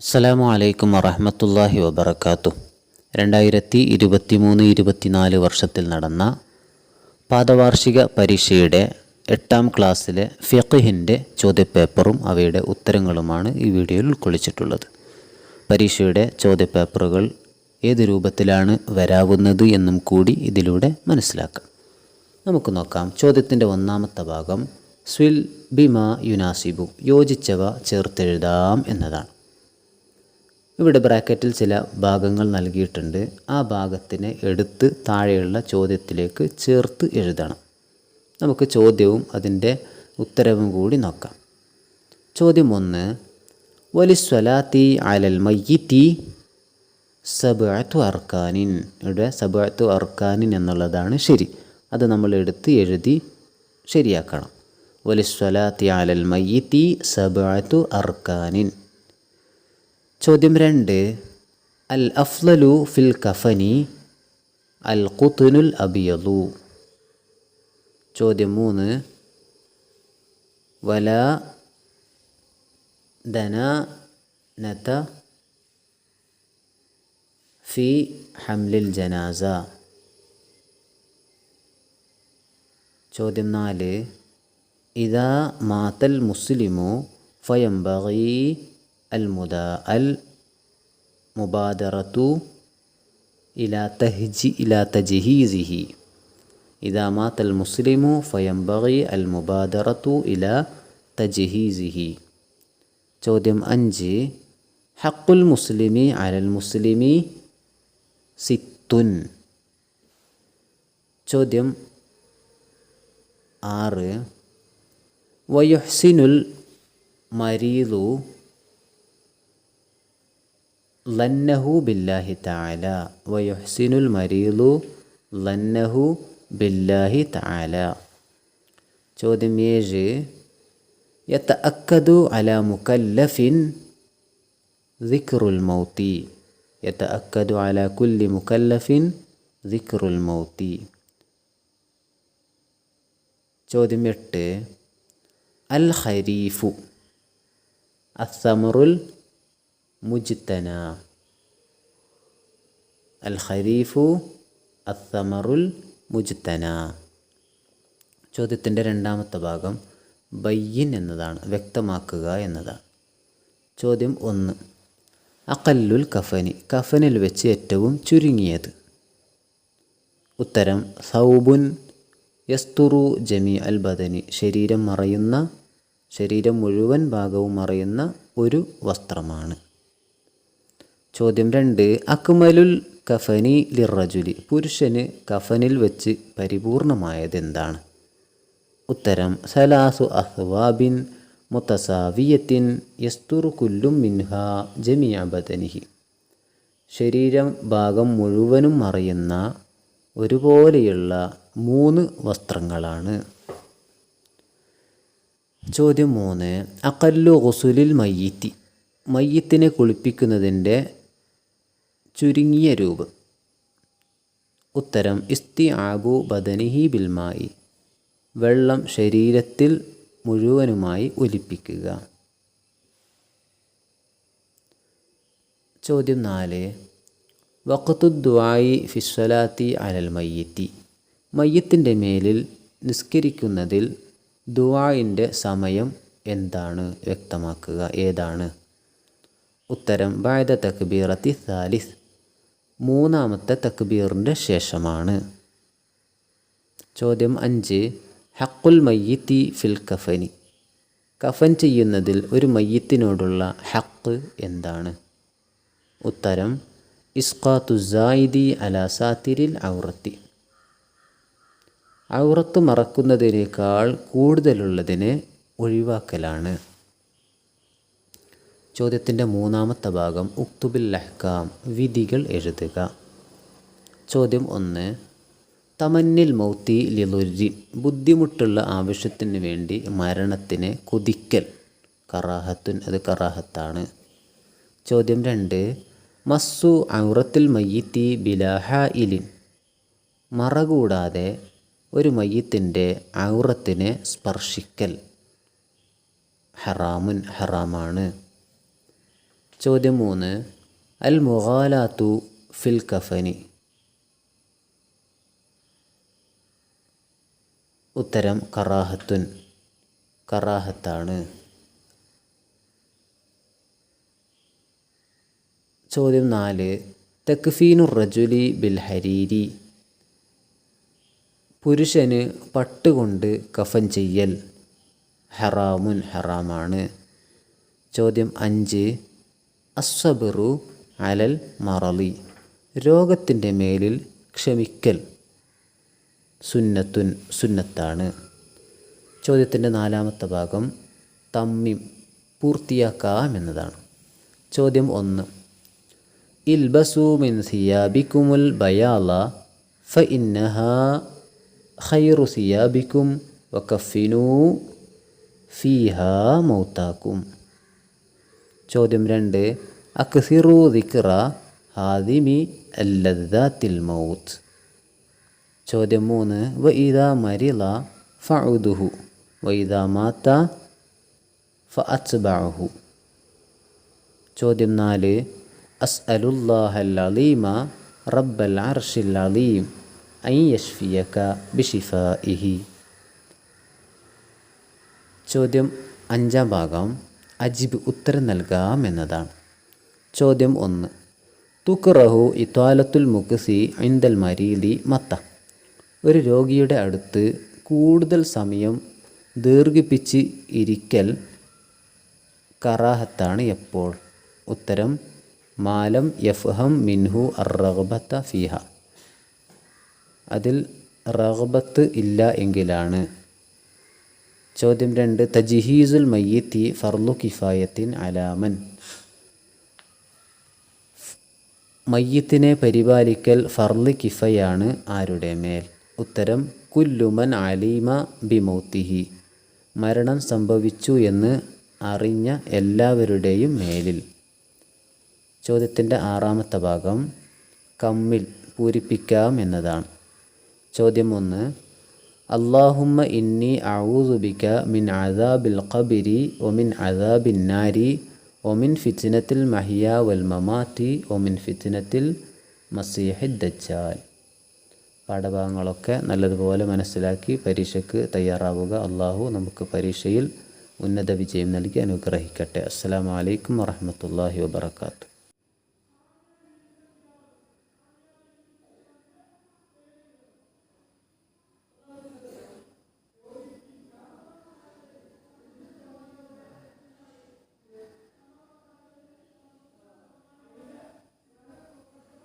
അസ്സലാമു അലൈക്കും വറഹമത്തല്ലാഹി വബർക്കാത്തു രണ്ടായിരത്തി ഇരുപത്തി മൂന്ന് ഇരുപത്തിനാല് വർഷത്തിൽ നടന്ന പാദവാർഷിക പരീക്ഷയുടെ എട്ടാം ക്ലാസ്സിലെ ഫിഖിന്റെ ചോദ്യപേപ്പറും അവയുടെ ഉത്തരങ്ങളുമാണ് ഈ വീഡിയോയിൽ ഉൾക്കൊള്ളിച്ചിട്ടുള്ളത്. പരീക്ഷയുടെ ചോദ്യപേപ്പറുകൾ ഏത് രൂപത്തിലാണ് വരാവുന്നത് എന്നും കൂടി ഇതിലൂടെ മനസ്സിലാക്കാം. നമുക്ക് നോക്കാം. ചോദ്യത്തിന്റെ ഒന്നാമത്തെ ഭാഗം സ്വിൽ ബിമ യുനാസിബു യോജിച്ചവ ചേർത്തെഴുതാം എന്നതാണ്. ഇവിടെ ബ്രാക്കറ്റിൽ ചില ഭാഗങ്ങൾ നൽകിയിട്ടുണ്ട്. ആ ഭാഗത്തിനെ എടുത്ത് താഴെയുള്ള ചോദ്യത്തിലേക്ക് ചേർത്ത് എഴുതണം. നമുക്ക് ചോദ്യവും അതിന്റെ ഉത്തരവും കൂടി നോക്കാം. ചോദ്യം ഒന്ന് വലിസ്വലാത്തി അലൽ മയ്യിത്തി സബഅത്തു അർക്കാനിൻ? ഇവിടെ സബഅത്തു അർക്കാനിൻ എന്നുള്ളതാണ് ശരി. അത് നമ്മൾ എടുത്ത് എഴുതി ശരിയാക്കണം. വലിസ്വലാത്തി അലൽ മയ്യിത്തി സബഅത്തു അർക്കാനിൻ? ചോദ്യം രണ്ട്. അൽ അഫ്ലലു ഫിൽ കഫനി അൽ ഖുത്തുനുൽ അബിയലു ചോദ്യം മൂന്ന്. വല ദന നത ഫി ഹംലിൽ ജനാസ. ചോദ്യം നാല്. ഇതാ മാത്തൽ മുസ്ലിമു ഫയംബഗി അൽ മുദാ അൽ മുബാദറത്തു ഇലാ തഹ്ജി ഇലാ തജ്ഹീസിഹി ഇതാ മാത്തൽ മുസ്ലിമു ഫയംബഗി അൽ മുബാദറത്തു ഇലാ തജ്ഹീസിഹി ചോദ്യം അഞ്ച് ഹക്കുൽ മുസ്ലിമി അലൽ മുസ്ലിമി സിത്തുൻ ചോദ്യം ആറ് വയുഹ്സിനുൽ മരീദു ലന്നഹു ബില്ലാഹി തആല വയുഹ്സിനുൽ മരീദു ലന്നഹു ബില്ലാഹി തആല ചോദ്യം ഏഴ്. യതഅക്കദു അല മുകല്ലഫിൻ ദിക്റുൽ മൗത്തി യതഅക്കദു അല കുല്ലി മുകല്ലഫിൻ ദിക്റുൽ മൗത്തി ചോദ്യം എട്ട്. അൽ ഖരീഫു അസമറുൽ മുജ്തന അൽ ഖരീഫു അത്തമറുൽ മുജ്തന. ചോദ്യത്തിന്റെ രണ്ടാമത്തെ ഭാഗം ബയ്യൻ എന്നതാണ് വ്യക്തമാക്കുക എന്നതാണ്. ചോദ്യം ഒന്ന് അക്കല്ലുൽ കഫനി കഫനിൽ വെച്ച് ഏറ്റവും ചുരുങ്ങിയത്. ഉത്തരം സൗബുൻ യസ്തുറു ജമി അൽ ബദനി ശരീരം മറയുന്ന ശരീരം മുഴുവൻ ഭാഗവും മറയുന്ന ഒരു വസ്ത്രമാണ്. ചോദ്യം രണ്ട് അക്മലുൽ കഫനി ലിറജുലി. പുരുഷന് കഫനിൽ വെച്ച് പരിപൂർണമായതെന്താണ്? ഉത്തരം സലാസു അഹ്വാബിൻ മുത്തസാവിയത്തിൻ യസ്തുറു കുല്ലും മിൻഹ ജമിയ ബദനിഹി. ശരീരം ഭാഗം മുഴുവനും മറയുന്ന ഒരുപോലെയുള്ള മൂന്ന് വസ്ത്രങ്ങളാണ്. ചോദ്യം മൂന്ന് അക്കല്ലു ഗുസുലിൽ മയ്യത്തി. മയ്യത്തിനെ കുളിപ്പിക്കുന്നതിന്റെ ചുരുങ്ങിയ രൂപം. ഉത്തരം ഇസ്തി ആബു ബദനിഹി ബിൽമായി വെള്ളം ശരീരത്തിൽ മുഴുവനുമായി ഒലിപ്പിക്കുക. ചോദ്യം നാല് വക്കത്തുദ്വായി ഫിസ്വലാത്തി അലൽ മയ്യത്തി മയ്യത്തിന്റെ മേലിൽ നിസ്കരിക്കുന്നതിൽ ദുവായിന്റെ സമയം എന്താണ്? വ്യക്തമാക്കുക ഏതാണ്? ഉത്തരം ബായത തക്ബീറത്തി സാലിസ് മൂന്നാമത്തെ തക്ബീറിന്റെ ശേഷമാണ്. ചോദ്യം അഞ്ച്. ഹക്കുൽ മയ്യത്തി ഫിൽ കഫനി. കഫൻ ചെയ്യുന്നതിൽ ഒരു മയ്യത്തിനോടുള്ള ഹക്ക് എന്താണ്? ഉത്തരം ഇസ്ഖാത്തു സായിദി അല സാത്തിരിൽ ഔറത്തി. ഔറത്ത് മറക്കുന്നതിനേക്കാൾ കൂടുതലുള്ളതിനെ ഒഴിവാക്കലാണ്. ചോദ്യത്തിന്റെ മൂന്നാമത്തെ ഭാഗം ഉക്തുബിൽ ലഹ്കാം വിധികൾ എഴുതുക. ചോദ്യം ഒന്ന് തമന്നിൽ മൗത്തി ലിലുരി ബുദ്ധിമുട്ടുള്ള ആവശ്യത്തിന് വേണ്ടി മരണത്തിന് കൊതിക്കൽ കറാഹത്തുൻ അത് കറാഹത്താണ്. ചോദ്യം രണ്ട് മസ്സു ഔറത്തിൽ മയ്യത്തി ബിലാഹ ഇലിൻ മറ കൂടാതെ ഒരു മയ്യത്തിന്റെ ഔറത്തിനെ സ്പർശിക്കൽ ഹറാമുൻ ഹറാമാണ്. ചോദ്യം മൂന്ന്. അൽ മുഗാലാത്തു ഫിൽ കഫനി. ഉത്തരം കറാഹത്തുൻ. കറാഹത്താണ്. ചോദ്യം നാല്. തക്ഫീനു റജുലി ബിൽ ഹരീരി. പുരുഷന് പട്ടുകൊണ്ട് കഫൻ ചെയ്യൽ ഹറാമുൻ ഹറാമാണ്. ചോദ്യം അഞ്ച്. അസ്വബറു അലൽ മറളി. രോഗത്തിന്റെ മേലിൽ ക്ഷമിക്കൽ സുന്നത്തുൻ സുന്നത്താണ്. ചോദ്യത്തിന്റെ നാലാമത്തെ ഭാഗം തമ്മിം പൂർത്തിയാക്കാം എന്നതാണ്. ചോദ്യം ഒന്ന്. ഇൽബസു മിൻ സിയാബിക്കുമുൽ ബയാല ഫ ഇന്നഹ ഖൈറു സിയാബിക്കും വക്കഫിനു ഫീഹ മൗത്താക്കും. ചോദ്യം രണ്ട്. അക്സിറു ദിക്റ ഹാദിമി അല്ലദാത്തിൽ മൗത്ത്. ചോദ്യം മൂന്ന് വ ഇദാ മരിള ഫഉദുഹു വ ഇദാ മാത്ത ഫ അച്ബഹു ചോദ്യം നാല് അസ്അലുല്ലാഹൽ അലീമ റബ്ബൽ അർഷിൽ അലീം അൻ യഷ്ഫിയക ബിഷിഫാഇഹി. ചോദ്യം അഞ്ചാം ഭാഗം അജിബ് ഉത്തരം നൽകാം എന്നതാണ് ചോദ്യം ഒന്ന്. തുക്റഹു ഇത്വാലത്തുൽ മുക്സി ഐന്തൽ മരീലി മത്ത. ഒരു രോഗിയുടെ അടുത്ത് കൂടുതൽ സമയം ദീർഘിപ്പിച്ച് ഇരിക്കൽ കറാഹത്താണ് എപ്പോൾ? ഉത്തരം മാലം യഫ്ഹം മിൻഹു അറബത്ത ഫിഹ. അതിൽ റഹബത്ത് ഇല്ല എങ്കിലാണ്. ചോദ്യം രണ്ട് തജിഹീസുൽ മയ്യത്തി ഫർലു കിഫായത്തിൻ അലാമൻ. മയ്യത്തിനെ പരിപാലിക്കൽ ഫർൾ കിഫയാണ് ആരുടെ മേൽ. ഉത്തരം കുല്ലുമൻ അലീമ ബിമൗത്തിഹി. മരണം സംഭവിച്ചു എന്ന് അറിഞ്ഞ എല്ലാവരുടെയും മേലിൽ. ചോദ്യത്തിന്റെ ആറാമത്തെ ഭാഗം കമ്മിൽ പൂരിപ്പിക്കാം എന്നതാണ്. ചോദ്യം ഒന്ന് അള്ളാഹുമ്മ ഇന്നി അഊസുബിക മിൻ അദാബിൽ ഖബിരി ഒമിൻ അദാബിൻ നാരി ഒമിൻ ഫിത്തിനത്തിൽ മഹിയ വൽ മമാത്തി ഒമിൻ ഫിത്തിനത്തിൽ മസീഹി ദജ്ജാൽ പാഠഭാഗങ്ങളൊക്കെ നല്ലതുപോലെ മനസ്സിലാക്കി പരീക്ഷയ്ക്ക് തയ്യാറാവുക. അള്ളാഹു നമുക്ക് പരീക്ഷയിൽ ഉന്നത വിജയം നൽകി അനുഗ്രഹിക്കട്ടെ. അസ്സാം വലൈക്കും വാഹമത്തല്ലാഹി വാബർക്കാത്തു